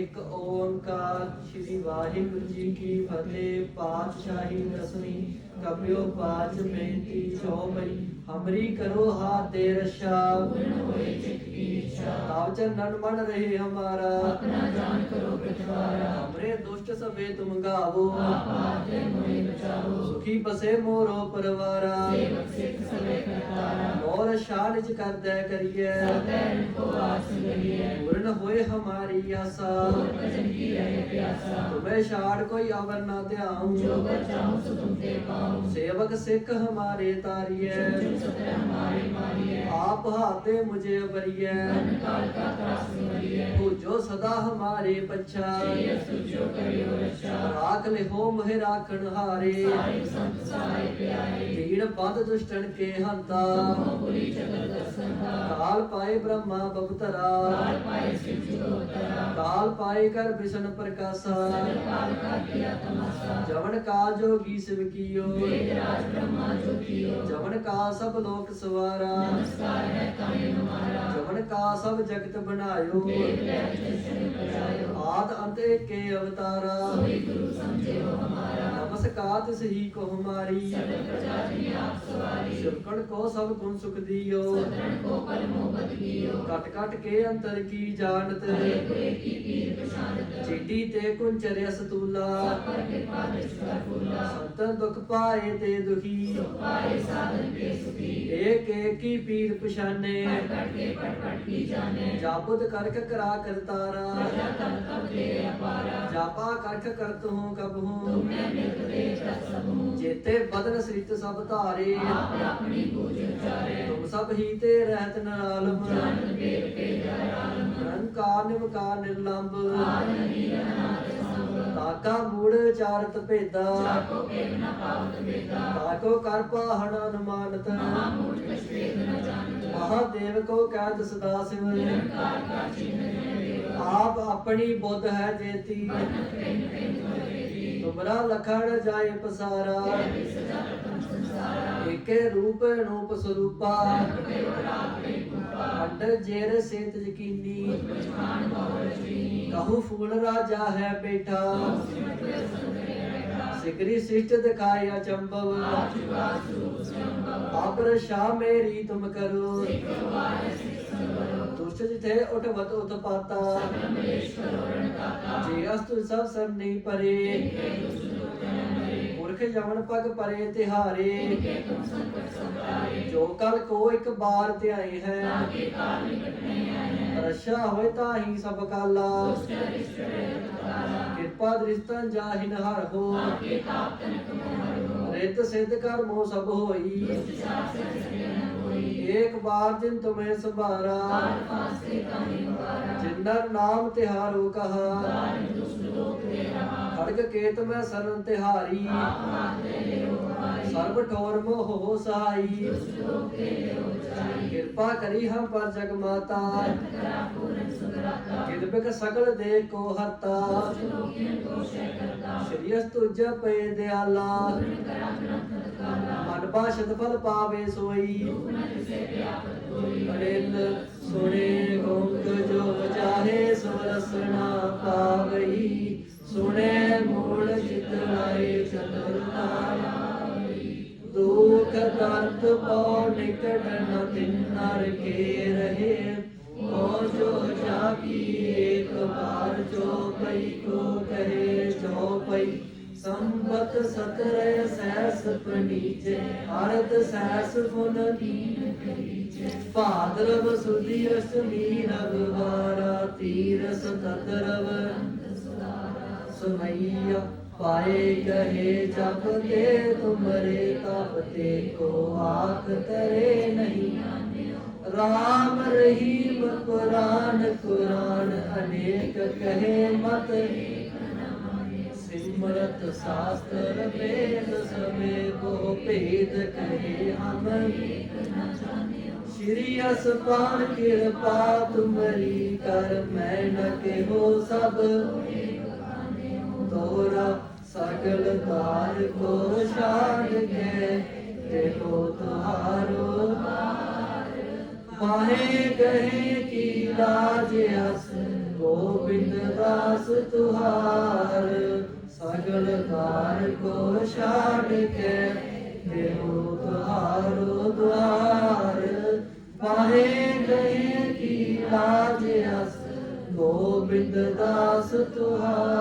ਇੱਕ ਓੰਕਾਰ ਸ੍ਰੀ ਵਾਹਿਗੁਰੂ ਜੀ ਕੀ ਫਤਿਹ ਪਾਤਸ਼ਾਹੀ ਦਸਵੀਂ ਕਬਿਓ ਪਾਚ ਬੇਨਤੀ ਚੌਪਈ ਹਮਰੀ ਕਰੋ ਹਾਥ ਦੇ ਰਸ਼ਾ। ਹੋਏ ਚਿਤ ਕੀ ਇੱਛਾ ਤਾਵ ਚੰਨਨ ਮਨ ਰਹੇ ਹਮਾਰਾ। ਆਪਣਾ ਜਾਨ ਕਰੋ ਪ੍ਰਤਵਾਰਾ ਹਮਰੇ ਦੁਸ਼ਟ ਸਭੇ ਤੁਮ ਗਾਵੋ। ਆਪ ਆਤੇ ਮੋਹਿ ਬਚਾਵੋ। ਸੁਖੀ ਬਸੇ ਮੋਰੋ ਪਰਵਾਰਾ? ਸੇਵਕ ਸਿੱਖ ਸਵੇ ਕਰਤਾਰਾ। ਮੋਰ ਸ਼ਾਨ ਚ ਕਰਦੈ ਕਰੀਐ। ਸਦੈ ਕੋ ਆਸ ਗਲੀਐ ਪੂਰਨ ਹੋਏ ਹਮਾਰੀ ਆਸਾ। ਹੋਰ ਭਜਨ ਕੀ ਰਹੇ ਪਿਆਸਾ। ਤੁਮੇ ਛਾੜ ਕੋਈ ਅਵਰ ਨਾ ਧਿਆਉ। ਜੋ ਬਚਾਉ ਸੋ ਤੁਮ ਤੇ ਪਾਉ। ਸੇਵਕ ਸਿੱਖ ਹਮਾਰੇ ਤਾਰੀਐ। ਚੁਨ ਸਤੈ ਹਮਾਰੇ ਮਾਰੀਐ। आप हाथे मुझे बरिए पूजो सदा हमारे बच्चा राख ले हो मोहे राखण हारे भीड़ बद दुष्टन के हंता काल पाए ब्रह्मा बबतरा काल पाए कर विष्णु प्रकाशा जवन काल जोगी शिव कियो जवन काल सब लोक सवारा தாயே நம ਸਭ ਜਗਤ ਬਣਾਇਓ। ਆਦ ਅੰਤੇ ਕੇ ਅਵਤਾਰਾ। ਸੋਈ ਗੁਰੂ ਸਮਝਿਓ ਹਮਾਰਾ ਨਮਸਕਾਰ ਸਹੀ ਕੋ ਹਮਾਰੀ ਸਭਲ ਪ੍ਰਜਾ ਜਿਨੇ ਆਪ ਸਵਾਰੀ ਸੁਕਣ ਕੋ ਸਭ ਗੁਣ ਸੁਖ ਦਿਓ। ਸਭਨ ਕੋ ਪਲ ਮੋ ਬਦ ਦਿਓ ਕਟ ਕਟ ਕੇ ਅੰਤਰ ਕੀ ਜਾਣਤ। ਹਰੇ ਕੋਈ ਕੀ ਪੀਰ ਪਛਾਨਤ ਚੀਟੀ ਤੇ ਕੁੰ ਚਰਿਆ ਸਤੂਲਾ ਸਭ ਪਰ ਕਿਰਪਾ ਦ੍ਰਿਸ਼ ਕਰ ਫੂਲਾ ਸੰਤਨ ਦੁਖ ਪਾਏ ਤੇ ਦੁਖੀ। ਸੁਖ ਪਾਏ ਸਾਧਨ ਕੇ ਸੁਖੀ ਏਕ ਏਕ ਕੀ ਪੀਰ ਪਛਾਨੇ। ਕਟ ਕਟ ਕੇ ਪਟ ਪਟ ਕੀ ਜਾਣੇ? ਜਾਪੁਤ ਕਰਕ ਕਰਾ ਕਰਤਾਰਾ। ਰਾਜਾ ਤਨ ਕਬ ਦੇ ਅਪਾਰਾ। ਜਾਪਾ ਕਰਖ ਕਰਤ ਹੂੰ ਕਬ ਹੂੰ ਤੁਮਨੇ ਮਿਲਕ ਦੇ ਤਸ ਸਭ। ਹੂੰ ਜੇਤੇ ਬਦਨ ਸ੍ਰਿਤ ਸਭ ਧਾਰੇ। ਆਪ ਆਪਣੀ ਪੂਜਨ ਚਾਰੇ ਤੁਮ ਸਭ ਹੀ ਤੇ ਰਹਿਤ ਨਰਾਲਮ। ਜਨ ਕੇ ਕੇ ਨਰਾਲਮ ਰੰਕਾਰ ਨਿਵਕਾਰ ਨਿਰਲੰਬ। ਆਦ ਨਹੀਂ ਰਹਿਣਾ ਤਾਕਾ ਮੂੜ ਚਾਰਤ ਭੇਦਾ। ਤਾਕੋ ਕੇ ਨਾ ਪਾਵਤ ਭੇਦਾ ਤਾਕੋ ਕਰ ਪਾਹਣ ਅਨੁਮਾਨਤ। ਮਹਾ ਮੂੜ ਕਸ਼ੇ ਨਾ ਦੇਵ ਕੋ ਕਹਿ ਦਸਦਾ ਸਿਮਰਿ। ਨਿਰੰਕਾਰ ਕਾ ਚਿੰਤਨ ਆਪ ਆਪਣੀ ਬੁੱਧ ਹੈ ਜੇਤੀ। ਤੁਮਰਾ ਲਖੜ ਜਾਏ ਪਸਾਰਾ। ਏਕੇ ਰੂਪ ਅਨੂਪ ਸਰੂਪਾ। ਅੰਡਰ ਜੇਰ ਸੇਤ ਜਕੀਨੀ ਕਹੂ ਫੂਲ ਰਾਜਾ ਹੈ ਬੇਟਾ। ਸਿਕਰੀ ਸਿਸ਼ਟ ਦਿਖਾਇਆ ਚੰਬਵ ਆਪਰ ਸ਼ਾ ਮੇਰੀ ਤੁਮ ਕਰੋ ਦੁਸ਼ਟ ਜਿਥੇ ਉਠਵਤ ਉਤਪਾਤਾ ਜੇ ਅਸਤੁ ਸਭ ਸਭ ਨਹੀਂ ਪਰੇ ਪੁਰਖ ਜਮਨ ਪਗ ਪਰੇ ਤਿਹਾਰੇ। ਜੋ ਕਲ ਕੋ ਇੱਕ ਬਾਰ ਧਿਆਏ ਹੈ ਰਸ਼ਾ ਹੋਏ ਤਾਂ ਹੀ ਸਭ ਕਾਲਾ। ਕਿਰਪਾ ਦ੍ਰਿਸ਼ਟਨ ਜਾਹਿਨ ਹਰ ਹੋ। ਰਿਤ ਸਿੱਧ ਕਰਮੋ ਸਭ ਹੋਈ। ਏਕ ਬਾਰ ਜਿਨ ਤੁਮੈ ਸੁਭਾਰਾ। ਕਾਲ ਫਾਸੇ ਕਾਹੇ ਵਾਰਾ ਜਿਨਰ ਨਾਮ ਤਿਹਾਰੋ ਕਹਾ। ਕਾਲ ਦੁਸ਼ਟ ਲੋਕ ਦੇ ਰਹਾ। ਖੜਗ ਕੇਤ ਮੈਂ ਸਰਨ ਤਿਹਾਰੀ। ਆਪ ਨਾਮ ਲੈ ਲਿਓ ਭਾਈ। ਸਰਬ ਠੋਰ ਮੋਹ ਸਹਾਈ। ਦੁਸ਼ਟ ਲੋਕ ਦੇ ਲਿਓ ਜਾਈ। ਕਿਰਪਾ ਕਰੀ ਹਮ ਪਰ ਜਗ ਮਾਤਾ। ਰਤ ਕਰਾ ਪੂਰਨ ਸੁਗਰਾਤਾ। ਕਿਦ ਬਿਕ ਸਕਲ ਦੇ ਕੋ ਹਤਾ ਦੁਸ਼ਟ ਲੋਕੇਂ ਕੋ ਸ਼ੈ ਕਰਤਾ। ਸ੍ਰੀ ਅਸਤੁਜ ਪਏ ਦਿਆਲਾ। ਪੂਰਨ ਕਰਾ ਗ੍ਰੰਥ ਤਕਾਲਾ ਮਨ ਬਾਸ਼ਦ ਫਲ ਪਾਵੇ ਸੋਈ। ਦੁਖ ਨਾ ਦੁਖ ਦਰਦ ਪਉ ਨਿਕਟ ਨ ਤਿਨਰ ਕੇ ਰਹੇ ਉਹ ਜੋ ਜਾਗੀ ਏਕ ਬਾਰ ਜੋ ਪਈ ਕੋ ਕਹੇ ਜੋ ਪਈ ਸੰਬਤ ਸਤਰੇ ਸੈਸ ਪਨੀਚੇ ਅਰਧ ਸੈਸ ਫੁਨ ਦੀਨ ਕਰੀਚੇ ਭਾਦਰਵ ਸੁਦੀ ਅਸ਼ਟਮੀ ਰਗਵਾਰਾ ਤੀਰਸ ਤਦਰਵ ਸੁਨਈਆ ਪਾਏ ਗਏ ਜਪ ਤੇ ਤੁਮਰੇ ਤਪ ਤੇ ਕੋ ਆਖ ਤਰੇ ਨਹੀਂ ਰਾਮ ਰਹੀਮ ਕੁਰਾਨ ਕੁਰਾਨ ਅਨੇਕ ਕਹੇ ਮਤ ਸਿਮਰਤ ਸ਼ਾਸਤਰ ਵੇਦ ਸਵੇ ਕੋ ਭੇਦ ਕਹੇ ਹਮ ਸ਼੍ਰੀ ਅਸਪਾਨ ਕਿਰਪਾ ਤੁਮਰੀ ਕਰ ਮੈਂ ਨ ਕਹੋ ਸਭ ਤੋਰਾ ਸਗਲ ਦਾਰ ਕੋ ਛਾੜ ਕੇ ਦੇਖੋ ਤੁਹਾਰੋ ਵਾਹੇ ਕਹੇ ਕੀ ਲਾਜ ਅਸ, ਗੋਬਿੰਦ ਦਾਸ ਤੁਹਾਰ। ਸਗਲ ਕਾਰ ਕੋ ਛਾੜ ਕੇ ਦੇਹੋ ਤੁਹਾਰੋ ਦੁਆਰ। ਪਾਹੇ ਗਏ ਕੀ ਰਾਜ ਅਸ, ਗੋਬਿੰਦ ਦਾਸ ਤੁਹਾਰ।